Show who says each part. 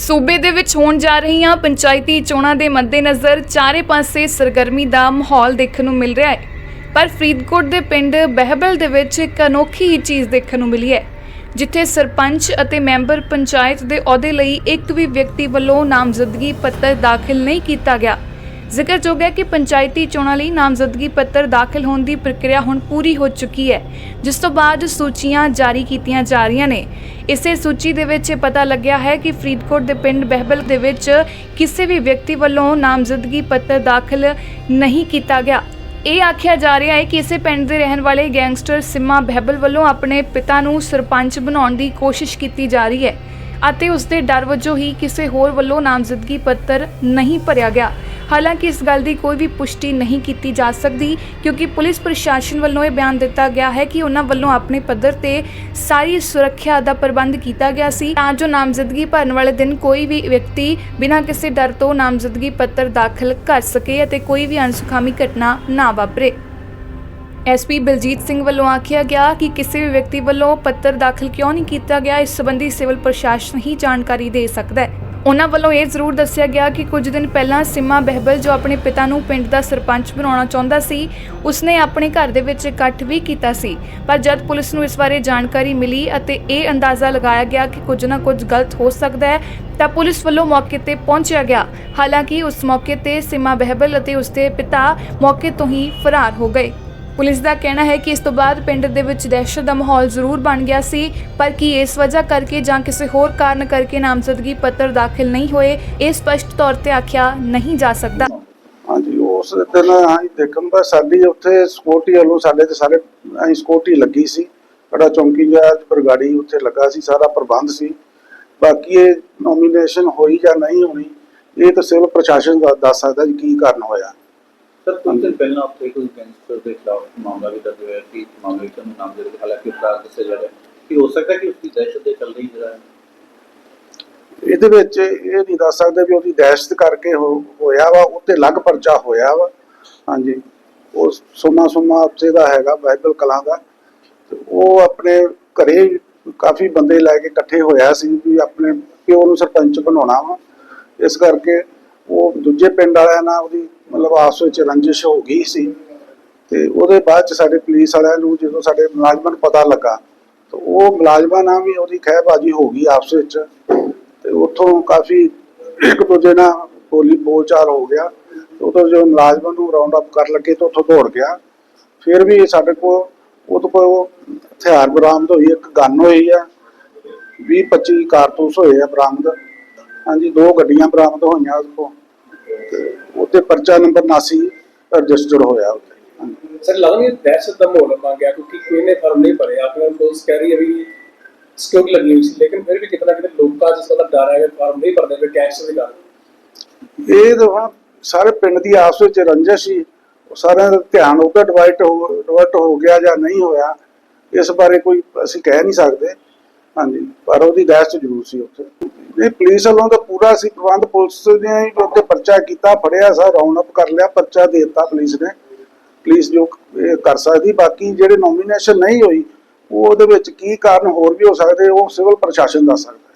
Speaker 1: ਸੂਬੇ ਦੇ ਵਿੱਚ ਹੋਣ ਜਾ ਰਹੀਆਂ ਪੰਚਾਇਤੀ ਚੋਣਾਂ ਦੇ ਮੱਦੇਨਜ਼ਰ ਚਾਰੇ ਪਾਸੇ ਸਰਗਰਮੀ ਦਾ ਮਾਹੌਲ ਦੇਖਣ ਨੂੰ ਮਿਲ ਰਿਹਾ ਹੈ। ਪਰ ਫਰੀਦਕੋਟ ਦੇ ਪਿੰਡ ਬਹਿਬਲ ਦੇ ਵਿੱਚ ਇੱਕ ਅਨੋਖੀ ਹੀ ਚੀਜ਼ ਦੇਖਣ ਨੂੰ ਮਿਲੀ ਹੈ, ਜਿੱਥੇ ਸਰਪੰਚ ਅਤੇ ਮੈਂਬਰ ਪੰਚਾਇਤ ਦੇ ਅਹੁਦੇ ਲਈ ਇੱਕ ਵੀ ਵਿਅਕਤੀ ਵੱਲੋਂ ਨਾਮਜ਼ਦਗੀ ਪੱਤਰ ਦਾਖਲ ਨਹੀਂ ਕੀਤਾ ਗਿਆ। ਜ਼ਿਕਰਯੋਗ ਹੈ ਕਿ ਪੰਚਾਇਤੀ ਚੋਣਾਂ ਲਈ ਨਾਮਜ਼ਦਗੀ ਪੱਤਰ ਦਾਖਲ ਹੋਣ ਦੀ ਪ੍ਰਕਿਰਿਆ ਹੁਣ ਪੂਰੀ ਹੋ ਚੁੱਕੀ ਹੈ, ਜਿਸ ਤੋਂ ਬਾਅਦ ਸੂਚੀਆਂ ਜਾਰੀ ਕੀਤੀਆਂ ਜਾ ਰਹੀਆਂ ਨੇ। ਇਸੇ ਸੂਚੀ ਦੇ ਵਿੱਚ ਇਹ ਪਤਾ ਲੱਗਿਆ ਹੈ ਕਿ ਫਰੀਦਕੋਟ ਦੇ ਪਿੰਡ ਬਹਿਬਲ ਦੇ ਵਿੱਚ ਕਿਸੇ ਵੀ ਵਿਅਕਤੀ ਵੱਲੋਂ ਨਾਮਜ਼ਦਗੀ ਪੱਤਰ ਦਾਖਲ ਨਹੀਂ ਕੀਤਾ ਗਿਆ। ਇਹ ਆਖਿਆ ਜਾ ਰਿਹਾ ਹੈ ਕਿ ਇਸੇ ਪਿੰਡ ਦੇ ਰਹਿਣ ਵਾਲੇ ਗੈਂਗਸਟਰ ਸਿਮਾ ਬਹਿਬਲ ਵੱਲੋਂ ਆਪਣੇ ਪਿਤਾ ਨੂੰ ਸਰਪੰਚ ਬਣਾਉਣ ਦੀ ਕੋਸ਼ਿਸ਼ ਕੀਤੀ ਜਾ ਰਹੀ ਹੈ ਅਤੇ ਉਸ ਦੇ ਡਰ ਵਜੋਂ ਹੀ ਕਿਸੇ ਹੋਰ ਵੱਲੋਂ ਨਾਮਜ਼ਦਗੀ ਪੱਤਰ ਨਹੀਂ ਭਰਿਆ ਗਿਆ। ਹਾਲਾਂਕਿ ਇਸ ਗੱਲ ਦੀ ਕੋਈ ਵੀ ਪੁਸ਼ਟੀ ਨਹੀਂ ਕੀਤੀ ਜਾ ਸਕਦੀ, ਕਿਉਂਕਿ ਪੁਲਿਸ ਪ੍ਰਸ਼ਾਸਨ ਵੱਲੋਂ ਇਹ ਬਿਆਨ ਦਿੱਤਾ ਗਿਆ ਹੈ ਕਿ ਉਹਨਾਂ ਵੱਲੋਂ ਆਪਣੇ ਪੱਧਰ ਤੇ ਸਾਰੀ ਸੁਰੱਖਿਆ ਦਾ ਪ੍ਰਬੰਧ ਕੀਤਾ ਗਿਆ ਸੀ, ਤਾਂ ਜੋ ਨਾਮਜ਼ਦਗੀ ਭਰਨ ਵਾਲੇ ਦਿਨ ਕੋਈ ਵੀ ਵਿਅਕਤੀ ਬਿਨਾਂ ਕਿਸੇ ਡਰ ਤੋਂ ਨਾਮਜ਼ਦਗੀ ਪੱਤਰ ਦਾਖਲ ਕਰ ਸਕੇ ਅਤੇ ਕੋਈ ਵੀ ਅਣਸੁਖਾਮੀ ਘਟਨਾ ਨਾ ਵਾਪਰੇ। ਐਸਪੀ ਬਲਜੀਤ ਸਿੰਘ ਵੱਲੋਂ ਆਖਿਆ ਗਿਆ ਕਿ ਕਿਸੇ ਵੀ ਵਿਅਕਤੀ ਵੱਲੋਂ ਪੱਤਰ ਦਾਖਲ ਕਿਉਂ ਨਹੀਂ ਕੀਤਾ ਗਿਆ, ਇਸ ਸੰਬੰਧੀ ਸਿਵਲ ਪ੍ਰਸ਼ਾਸਨ ਹੀ ਜਾਣਕਾਰੀ ਦੇ ਸਕਦਾ ਹੈ। ਉਹਨਾਂ ਵੱਲੋਂ ਇਹ ਜ਼ਰੂਰ ਦੱਸਿਆ ਗਿਆ ਕਿ ਕੁਝ ਦਿਨ ਪਹਿਲਾਂ ਸਿਮਾ ਬਹਿਬਲ, ਜੋ ਆਪਣੇ ਪਿਤਾ ਨੂੰ ਪਿੰਡ ਦਾ ਸਰਪੰਚ ਬਣਾਉਣਾ ਚਾਹੁੰਦਾ ਸੀ, ਉਸਨੇ ਆਪਣੇ ਘਰ ਦੇ ਵਿੱਚ ਇਕੱਠ ਵੀ ਕੀਤਾ ਸੀ। ਪਰ ਜਦ ਪੁਲਿਸ ਨੂੰ ਇਸ ਬਾਰੇ ਜਾਣਕਾਰੀ ਮਿਲੀ ਅਤੇ ਇਹ ਅੰਦਾਜ਼ਾ ਲਗਾਇਆ ਗਿਆ ਕਿ ਕੁਝ ਨਾ ਕੁਝ ਗਲਤ ਹੋ ਸਕਦਾ ਹੈ, ਤਾਂ ਪੁਲਿਸ ਵੱਲੋਂ ਮੌਕੇ ਤੇ ਪਹੁੰਚਿਆ ਗਿਆ। ਹਾਲਾਂਕਿ ਉਸ ਮੌਕੇ ਤੇ ਸਿਮਾ ਬਹਿਬਲ ਅਤੇ ਉਸਦੇ ਪਿਤਾ ਮੌਕੇ ਤੋਂ ਹੀ ਫਰਾਰ ਹੋ ਗਏ। ਪੁਲਿਸ ਦਾ ਕਹਿਣਾ ਹੈ ਕਿ ਇਸ ਤੋਂ ਬਾਅਦ ਪਿੰਡ ਦੇ ਵਿੱਚ ਦਹਿਸ਼ਤ ਦਾ ਮਾਹੌਲ ਜ਼ਰੂਰ ਬਣ ਗਿਆ ਸੀ, ਪਰ ਕੀ ਇਸ ਵਜ੍ਹਾ ਕਰਕੇ ਜਾਂ ਕਿਸੇ ਹੋਰ ਕਾਰਨ ਕਰਕੇ ਨਾਮਜ਼ਦਗੀ ਪੱਤਰ ਦਾਖਲ ਨਹੀਂ ਹੋਏ, ਇਹ ਸਪਸ਼ਟ ਤੌਰ ਤੇ ਆਖਿਆ ਨਹੀਂ ਜਾ ਸਕਦਾ।
Speaker 2: ਹਾਂਜੀ, ਉਸ ਦਿਨ ਅਸੀਂ ਦੇਖਣ ਦਾ ਸਾਡੀ ਉੱਥੇ ਸਕਿਉਰਟੀ ਵੱਲੋਂ ਸਾਡੇ ਤੇ ਸਾਰੇ, ਅਸੀਂ ਸਕਿਉਰਟੀ ਲੱਗੀ ਸੀ। ਬੜਾ ਚੌਂਕੀ ਇੰਚਾਰਜ ਬਰਗਾੜੀ ਉੱਥੇ ਲੱਗਾ ਸੀ, ਸਾਰਾ ਪ੍ਰਬੰਧ ਸੀ। ਬਾਕੀ ਇਹ ਨੋਮੀਨੇਸ਼ਨ ਹੋਈ ਜਾਂ ਨਹੀਂ ਹੋਣੀ ਇਹ ਤਾਂ ਸਿਵਲ ਪ੍ਰਸ਼ਾਸਨ ਦਾ ਦੱਸ ਸਕਦਾ ਜੀ ਕੀ ਕਾਰਨ ਹੋਇਆ।
Speaker 3: ਸਰ, ਕੁਝ ਦਿਨ ਪਹਿਲਾਂ ਉੱਥੇ ਕੋਈ ਗੈਂਗਸਟਰ ਦੇ ਖਿਲਾਫ ਮਾਮਲਾ ਵੀ ਦਰਜ ਹੋਇਆ ਕਿ ਮਾਮਲੇ ਵਿੱਚ ਉਹਨੂੰ ਨਾਮ ਹਾਲਾਂਕਿ ਅਪਰਾਧ ਦੱਸਿਆ ਜਾ ਰਿਹਾ ਕਿ ਹੋ ਸਕਦਾ ਕਿ ਉਸਦੀ ਦਹਿਸ਼ਤ ਦੇ ਚੱਲਦੇ ਹੀ ਜਿਹੜਾ
Speaker 2: ਇਹਦੇ ਵਿੱਚ ਇਹ ਨਹੀਂ ਦੱਸ ਸਕਦੇ ਵੀ ਉਹਦੀ ਦਹਿਸ਼ਤ ਕਰਕੇ ਹੋਇਆ ਵਾ, ਉੱਤੇ ਲੱਗ ਪਰਚਾ ਹੋਇਆ ਵਾ। ਹਾਂਜੀ। ਉਹ ਸੁਮਾ ਸੁਮਾ ਉੱਥੇ ਦਾ ਹੈਗਾ ਬਾਈਬਲ ਕਲਾਂ ਦਾ। ਉਹ ਆਪਣੇ ਘਰੇ ਕਾਫੀ ਬੰਦੇ ਲੈ ਕੇ ਇਕੱਠੇ ਹੋਇਆ ਸੀ ਵੀ ਆਪਣੇ ਪਿਓ ਨੂੰ ਸਰਪੰਚ ਬਣਾਉਣਾ ਵਾ। ਇਸ ਕਰਕੇ ਉਹ ਦੂਜੇ ਪਿੰਡ ਵਾਲਿਆਂ ਨਾਲ ਉਹਦੀ ਮਤਲਬ ਆਪਸ ਵਿੱਚ ਰੰਜਿਸ਼ ਹੋ ਗਈ ਸੀ। ਤੇ ਉਹਦੇ ਬਾਅਦ ਚ ਸਾਡੇ ਪੁਲਿਸ ਵਾਲਿਆਂ ਨੂੰ ਜਦੋਂ ਸਾਡੇ ਮੁਲਾਜ਼ਮਾਂ ਨੂੰ ਪਤਾ ਲੱਗਾ, ਤੇ ਉਹ ਮੁਲਾਜ਼ਮਾਂ ਨਾਲ ਵੀ ਉਹਦੀ ਖਹਿਬਾਜ਼ੀ ਹੋ ਗਈ ਆਪਸ ਵਿੱਚ। ਤੇ ਉੱਥੋਂ ਕਾਫੀ ਇੱਕ ਦੂਜੇ ਨਾਲ ਬੋਲੀ ਬੋਲਚਾਲ ਹੋ ਗਿਆ। ਤੇ ਉਦੋਂ ਜਦੋਂ ਮੁਲਾਜ਼ਮਾਂ ਨੂੰ ਰਾਉਂਡ ਅਪ ਕਰ ਲੱਗੇ ਤਾਂ ਉੱਥੋਂ ਦੌੜ ਗਿਆ। ਫਿਰ ਵੀ ਸਾਡੇ ਕੋਲ ਉਹ ਤੋਂ ਕੋਲ ਹਥਿਆਰ ਬਰਾਮਦ ਹੋਈ, ਇੱਕ ਗਨ ਹੋਈ ਆ। 20 25 ਕਾਰਤੂਸ ਹੋਏ ਆ ਬਰਾਮਦ। ਹਾਂਜੀ ਦੋ ਗੱਡੀਆਂ ਬਰਾਮਦ ਹੋਈਆਂ ਉਹਦੇ ਤੇ ਉੱਤੇ ਪਰਚਾ ਨੰਬਰ 79 ਰਜਿਸਟਰਡ ਹੋਇਆ ਉੱਤੇ।
Speaker 4: ਸਰ ਲੱਗਦਾ ਨਹੀਂ ਦਹਿਸ਼ਤ ਦਾ ਮਾਹੌਲ ਬਣ ਗਿਆ ਕਿਉਂਕਿ ਕੋਈ ਨੇ ਫਰਮ ਨਹੀਂ ਭਰਿਆ ਆਪਣੇ ਪੁਲਿਸ ਕਹਿ ਰਹੀ ਹੈ ਵੀ ਸਿਕਿਉਰਿਟੀ ਲੱਗੀ ਹੋਈ ਸੀ ਲੇਕਿਨ ਫਿਰ ਵੀ ਕਿਤਨਾ ਕਿਤੇ ਲੋਕਾਂ ਜਿਸ ਦਾ ਡਰ ਹੈ ਫਾਰਮ ਨਹੀਂ ਭਰਦੇ ਪਏ ਕੈਸ਼ ਦੇ ਕਾਰਨ
Speaker 2: ਇਹ ਤਾਂ ਸਾਰੇ ਪਿੰਡ ਦੀ ਆਪਸ ਵਿੱਚ ਰੰਜਿਸ਼ ਸੀ। ਉਹ ਸਾਰਿਆਂ ਦਾ ਧਿਆਨ ਉੱਧਰ ਡਿਵਾਈਟ ਹੋ ਡਿਵਰਟ ਹੋ ਗਿਆ ਜਾਂ ਨਹੀਂ ਹੋਇਆ ਇਸ ਬਾਰੇ ਕੋਈ ਅਸੀਂ ਕਹਿ ਨਹੀਂ ਸਕਦੇ। ਹਾਂਜੀ, ਪਰ ਉਹਦੀ ਦਹਿਸ਼ਤ ਜ਼ਰੂਰ ਸੀ ਉੱਥੇ। ਇਹ ਪੁਲਿਸ ਵੱਲੋਂ ਤਾਂ ਪੂਰਾ ਸੀ, ਪ੍ਰਬੰਧ ਪੁਲਿਸ ਨੇ ਹੀ ਉੱਤੇ ਪਰਚਾ ਕੀਤਾ, ਫੜਿਆ ਸਾ ਰਾਉਂਡ ਅਪ ਕਰ ਲਿਆ, ਪਰਚਾ ਦੇ ਦਿੱਤਾ ਪੁਲਿਸ ਨੇ। ਪੁਲਿਸ ਜੋ ਕਰ ਸਕਦੀ, ਬਾਕੀ ਜਿਹੜੇ ਨੋਮੀਨੇਸ਼ਨ ਨਹੀਂ ਹੋਈ, ਉਹ ਉਹਦੇ ਵਿੱਚ ਕੀ ਕਾਰਨ ਹੋਰ ਵੀ ਹੋ ਸਕਦੇ, ਉਹ ਸਿਵਲ ਪ੍ਰਸ਼ਾਸਨ ਦੱਸ ਸਕਦਾ।